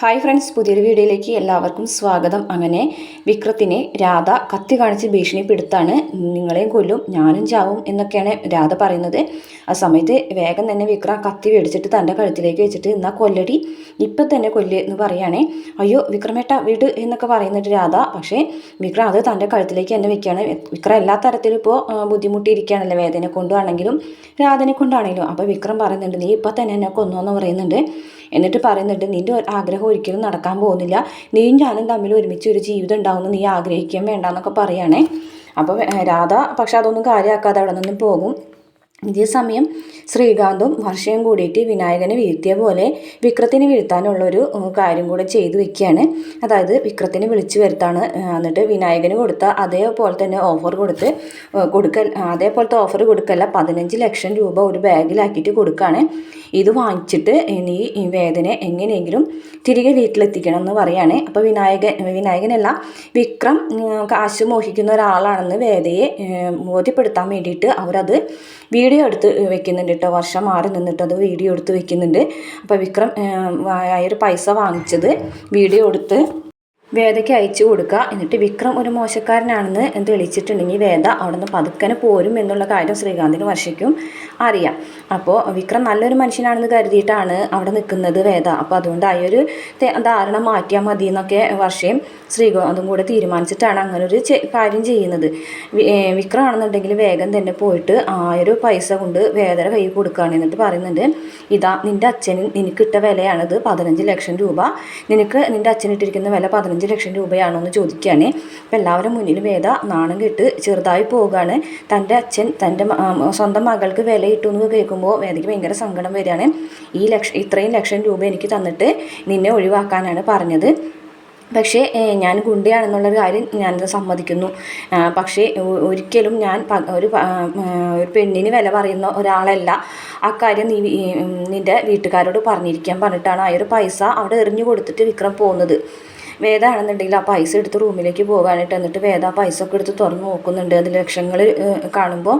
Hi friends പുതിയൊരു വീഡിയോയിലേക്ക് എല്ലാവർക്കും സ്വാഗതം. അങ്ങനെ വിക്രത്തിനെ രാധ കത്തി കാണിച്ച് ഭീഷണിപ്പെടുത്താണ്. നിങ്ങളെയും കൊല്ലും ഞാനും ചാവും എന്നൊക്കെയാണ് രാധ പറയുന്നത്. ആ സമയത്ത് വേഗം തന്നെ വിക്രം കത്തി മേടിച്ചിട്ട് തന്റെ കഴുത്തിലേക്ക് വെച്ചിട്ട് എന്നാൽ കൊല്ലടി ഇപ്പം തന്നെ കൊല്ല് എന്ന് പറയുകയാണേ അയ്യോ വിക്രമേട്ട വീട് എന്നൊക്കെ പറയുന്നുണ്ട് രാധ. പക്ഷേ വിക്രം അത് തന്റെ കഴുത്തിലേക്ക് തന്നെ വെക്കുകയാണ്. വിക്രം എല്ലാ തരത്തിലും ഇപ്പോൾ ബുദ്ധിമുട്ടിയിരിക്കുകയാണല്ലോ വേദന കൊണ്ടാണെങ്കിലും രാധനെ കൊണ്ടാണെങ്കിലും. അപ്പോൾ വിക്രം പറയുന്നുണ്ട് നീ ഇപ്പം തന്നെ എന്നെ കൊന്നു എന്ന് പറയുന്നുണ്ട്. എന്നിട്ട് പറയുന്നുണ്ട് നിന്റെ ആഗ്രഹം ഒരിക്കലും നടക്കാൻ പോകുന്നില്ല. നീയും ഞാനും തമ്മിൽ ഒരുമിച്ച് ഒരു ജീവിതം ഉണ്ടാവുമെന്ന് നീ ആഗ്രഹിക്കാൻ വേണ്ടെന്നൊക്കെ പറയുകയാണേ അപ്പോൾ രാധ പക്ഷെ അതൊന്നും കാര്യമാക്കാതെ അവിടെ നിന്നും പോകും. ഇതേ സമയം ശ്രീകാന്തും വർഷയും കൂടിയിട്ട് വിനായകനെ വീഴ്ത്തിയ പോലെ വിക്രത്തിനെ വീഴ്ത്താനുള്ളൊരു കാര്യം കൂടെ ചെയ്തു വെക്കുകയാണ്. അതായത് വിക്രത്തിനെ വിളിച്ചു വരുത്താണ് എന്നിട്ട് വിനായകന് കൊടുത്ത അതേപോലെ തന്നെ ഓഫർ കൊടുത്ത് കൊടുക്കൽ അതേപോലത്തെ ഓഫർ കൊടുക്കല്ല പതിനഞ്ച് ലക്ഷം രൂപ ഒരു ബാഗിലാക്കിയിട്ട് കൊടുക്കുകയാണ്. ഇത് വാങ്ങിച്ചിട്ട് നീ വേദന എങ്ങനെയെങ്കിലും തിരികെ വീട്ടിലെത്തിക്കണം എന്ന് പറയുകയാണ് അപ്പോൾ വിനായകൻ വിനായകനല്ല വിക്രം കാശ് മോഹിക്കുന്ന ഒരാളാണെന്ന് വേദയെ ബോധ്യപ്പെടുത്താൻ വേണ്ടിയിട്ട് അവരത് വീഡിയോ എടുത്ത് വെക്കുന്നുണ്ട് കേട്ടോ വർഷം മാറി നിന്നിട്ട് അത് വീഡിയോ എടുത്ത് വെക്കുന്നുണ്ട്. അപ്പോൾ വിക്രം ഒരു പൈസ വാങ്ങിച്ചത് വീഡിയോ എടുത്ത് വേദയ്ക്ക് അയച്ചു കൊടുക്കുക. എന്നിട്ട് വിക്രം ഒരു മോശക്കാരനാണെന്ന് തെളിയിച്ചിട്ടുണ്ടെങ്കിൽ വേദ അവിടെ നിന്ന് പതുക്കനെ പോരും എന്നുള്ള കാര്യം ശ്രീകാന്തിന് വർഷയ്ക്കും അറിയാം. അപ്പോൾ വിക്രം നല്ലൊരു മനുഷ്യനാണെന്ന് കരുതിയിട്ടാണ് അവിടെ നിൽക്കുന്നത് വേദ. അപ്പോൾ അതുകൊണ്ട് ആ ഒരു ധാരണ മാറ്റിയാൽ മതി എന്നൊക്കെ വർഷയും ശ്രീകാന്തും കൂടെ തീരുമാനിച്ചിട്ടാണ് അങ്ങനെ ഒരു കാര്യം ചെയ്യുന്നത്. വിക്രം ആണെന്നുണ്ടെങ്കിൽ വേഗം തന്നെ പോയിട്ട് ആ ഒരു പൈസ കൊണ്ട് വേദന കൈ കൊടുക്കുകയാണ് എന്നിട്ട് പറയുന്നുണ്ട് ഇതാ നിന്റെ അച്ഛന് നിനക്കിട്ട വിലയാണിത് പതിനഞ്ച് ലക്ഷം രൂപ. നിനക്ക് നിന്റെ അച്ഛനിട്ടിരിക്കുന്ന വില പതിനഞ്ച് അഞ്ച് ലക്ഷം രൂപയാണോ എന്ന് ചോദിക്കുകയാണ്. അപ്പോൾ എല്ലാവരും മുന്നിൽ വേദ നാണം കെട്ട് ചെറുതായി പോവുകയാണ്. തന്റെ അച്ഛൻ തന്റെ സ്വന്തം മകൾക്ക് വില ഇട്ടു എന്ന് കേൾക്കുമ്പോൾ വേദയ്ക്ക് ഭയങ്കര സങ്കടം വരികയാണ്. ഈ ലക്ഷം ഇത്രയും ലക്ഷം രൂപ എനിക്ക് തന്നിട്ട് നിന്നെ ഒഴിവാക്കാനാണ് പറഞ്ഞത്. പക്ഷേ ഞാൻ ഗുണ്ടയാണെന്നുള്ളൊരു കാര്യം ഞാൻ സമ്മതിക്കുന്നു. പക്ഷേ ഒരിക്കലും ഞാൻ ഒരു ഒരു പെണ്ണിന് വില പറയുന്ന ഒരാളല്ല. അക്കാര്യം നീ നിന്റെ വീട്ടുകാരോട് പറഞ്ഞിരിക്കാൻ പറഞ്ഞിട്ടാണ് ആ ഒരു പൈസ അവിടെ എറിഞ്ഞു കൊടുത്തിട്ട് വിക്രം പോകുന്നത് വേദമാണെന്നുണ്ടെങ്കിൽ ആ പൈസ എടുത്ത് റൂമിലേക്ക് പോകാനായിട്ട് എന്നിട്ട് വേദ ആ പൈസ ഒക്കെ എടുത്ത് തുറന്ന് നോക്കുന്നുണ്ട്. അതിൽ ലക്ഷങ്ങൾ കാണുമ്പോൾ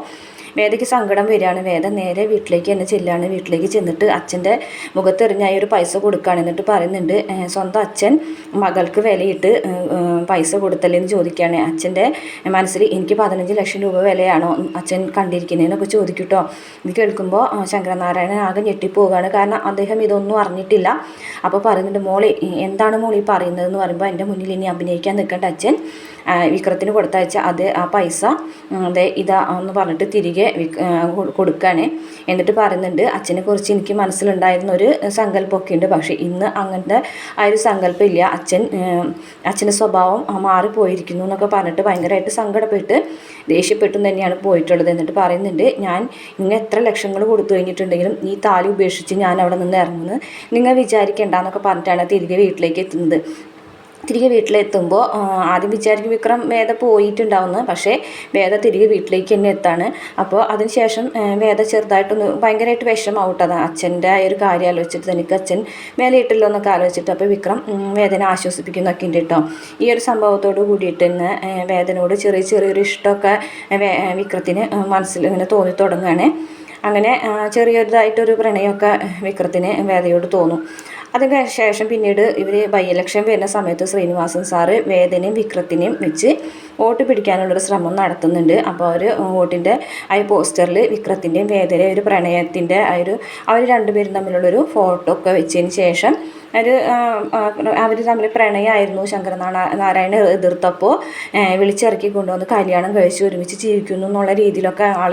വേദയ്ക്ക് സങ്കടം വരികയാണ്. വേദ നേരെ വീട്ടിലേക്ക് തന്നെ ചെല്ലാണ് വീട്ടിലേക്ക് ചെന്നിട്ട് അച്ഛന്റെ മുഖത്തെറിഞ്ഞായി ഒരു പൈസ കൊടുക്കുകയാണ് എന്നിട്ട് പറയുന്നുണ്ട് സ്വന്തം അച്ഛൻ മകൾക്ക് വിലയിട്ട് പൈസ കൊടുത്തല്ലേന്ന് ചോദിക്കുകയാണ്. അച്ഛന്റെ മനസ്സിൽ എനിക്ക് പതിനഞ്ച് ലക്ഷം രൂപ വിലയാണോ അച്ഛൻ കണ്ടിരിക്കുന്നതെന്നൊക്കെ ചോദിക്കട്ടോ. ഇത് കേൾക്കുമ്പോൾ ശങ്കരനാരായണൻ ആകെ ഞെട്ടിപ്പോവുകയാണ്. കാരണം അദ്ദേഹം ഇതൊന്നും അറിഞ്ഞിട്ടില്ല. അപ്പോൾ പറയുന്നുണ്ട് മോളെ എന്താണ് മോളി പറയുന്നതെന്ന് പറയുമ്പോൾ എന്റെ മുന്നിൽ ഇനി അഭിനയിക്കാൻ നിൽക്കേണ്ട അച്ഛൻ വിക്രത്തിന് കൊടുത്തയച്ച അത് ആ പൈസ അതെ ഇതാ എന്ന് പറഞ്ഞിട്ട് തിരികെ കൊടുക്കുകയാണ് എന്നിട്ട് പറയുന്നുണ്ട് അച്ഛനെ കുറിച്ച് എനിക്ക് മനസ്സിലുണ്ടായിരുന്ന ഒരു സങ്കല്പമൊക്കെ ഉണ്ട്. പക്ഷേ ഇന്ന് അങ്ങനത്തെ ആ ഒരു സങ്കല്പം ഇല്ല അച്ഛൻ അച്ഛന്റെ സ്വഭാവം മാറിപ്പോയിരിക്കുന്നു എന്നൊക്കെ പറഞ്ഞിട്ട് ഭയങ്കരമായിട്ട് സങ്കടപ്പെട്ട് ദേഷ്യപ്പെട്ടും തന്നെയാണ് പോയിട്ടുള്ളത്. എന്നിട്ട് പറയുന്നുണ്ട് ഞാൻ ഇന്ന് എത്ര ലക്ഷങ്ങൾ കൊടുത്തു കഴിഞ്ഞിട്ടുണ്ടെങ്കിലും ഈ താലി ഉപേക്ഷിച്ച് ഞാൻ അവിടെ നിന്ന് ഇറങ്ങുന്നത് നിങ്ങൾ വിചാരിക്കേണ്ട എന്നൊക്കെ പറഞ്ഞിട്ടാണ് തിരികെ വീട്ടിലേക്ക് എത്തുന്നത്. തിരികെ വീട്ടിലെത്തുമ്പോൾ ആദ്യം വിചാരിക്കും വിക്രം വേദ പോയിട്ടുണ്ടാവുന്നു. പക്ഷേ വേദ തിരികെ വീട്ടിലേക്ക് തന്നെ എത്താണ്. അപ്പോൾ അതിനുശേഷം വേദ ചെറുതായിട്ടൊന്ന് ഭയങ്കരമായിട്ട് വിഷമാവട്ടത് അച്ഛന്റെ ആ ഒരു കാര്യം ആലോചിച്ചിട്ട് തനിക്ക് അച്ഛൻ മേലെയിട്ടല്ലോ എന്നൊക്കെ ആലോചിച്ചിട്ട്. അപ്പോൾ വിക്രം വേദന ആശ്വസിപ്പിക്കുന്നൊക്കെ ഉണ്ട് കേട്ടോ. ഈ ഒരു സംഭവത്തോട് കൂടിയിട്ട് തന്നെ വേദനയോട് ചെറിയ ചെറിയൊരു ഇഷ്ടമൊക്കെ വിക്രത്തിന് മനസ്സിൽ ഇങ്ങനെ തോന്നി തുടങ്ങുകയാണ്. അങ്ങനെ ചെറിയൊരിതായിട്ടൊരു പ്രണയമൊക്കെ വിക്രത്തിന് വേദയോട് തോന്നും. അതിന് ശേഷം പിന്നീട് ഇവർ ബൈ ഇലക്ഷൻ വരുന്ന സമയത്ത് ശ്രീനിവാസൻ സാറ് വേദനയും വിക്രത്തിനെയും വെച്ച് വോട്ട് പിടിക്കാനുള്ളൊരു ശ്രമം നടത്തുന്നുണ്ട്. അപ്പോൾ അവർ വോട്ടിന്റെ ആ പോസ്റ്ററിൽ വിക്രത്തിന്റെയും വേദന ഒരു പ്രണയത്തിന്റെ ആ ഒരു അവർ രണ്ടുപേരും തമ്മിലുള്ളൊരു ഫോട്ടോ ഒക്കെ വെച്ചതിന് ശേഷം ഒരു അവർ തമ്മിൽ പ്രണയമായിരുന്നു ശങ്കരനാരായണ നാരായണ എതിർത്തപ്പോൾ വിളിച്ചിറക്കി കൊണ്ടുവന്ന് കല്യാണം കഴിച്ച് ഒരുമിച്ച് ജീവിക്കുന്നു എന്നുള്ള രീതിയിലൊക്കെ ആൾ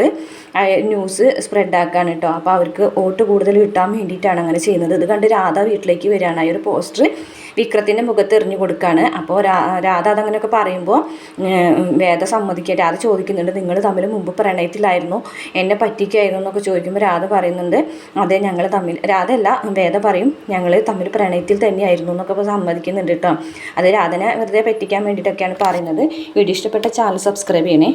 ന്യൂസ് സ്പ്രെഡാക്കാണ് കേട്ടോ. അപ്പോൾ അവർക്ക് വോട്ട് കൂടുതൽ കിട്ടാൻ വേണ്ടിയിട്ടാണ് അങ്ങനെ ചെയ്യുന്നത്. ഇത് കണ്ട് രാധ വീട്ടിലേക്ക് വരികയാണ്. ഈ ഒരു പോസ്റ്റർ വിക്രത്തിന്റെ മുഖത്ത് എറിഞ്ഞു കൊടുക്കുകയാണ് അപ്പോൾ രാധ അതങ്ങനെയൊക്കെ പറയുമ്പോൾ വേദ സമ്മതിക്കുക രാധ ചോദിക്കുന്നുണ്ട് നിങ്ങൾ തമ്മിൽ മുമ്പ് പ്രണയത്തിലായിരുന്നു? എന്നെ പറ്റിക്കായിരുന്നു? എന്നൊക്കെ ചോദിക്കുമ്പോൾ രാധ പറയുന്നുണ്ട് അതെ ഞങ്ങൾ തമ്മിൽ രാധ അല്ല വേദ പറയും ഞങ്ങൾ തമ്മിൽ പ്രണയത്തിൽ തന്നെയായിരുന്നു എന്നൊക്കെ സമ്മതിക്കുന്നുണ്ട് കേട്ടോ. അത് രാധനെ വെറുതെ പറ്റിക്കാൻ വേണ്ടിയിട്ടൊക്കെയാണ് പറയുന്നത്. വീഡിയോ ഇഷ്ടപ്പെട്ട ചാനൽ സബ്സ്ക്രൈബ് ചെയ്യണേ.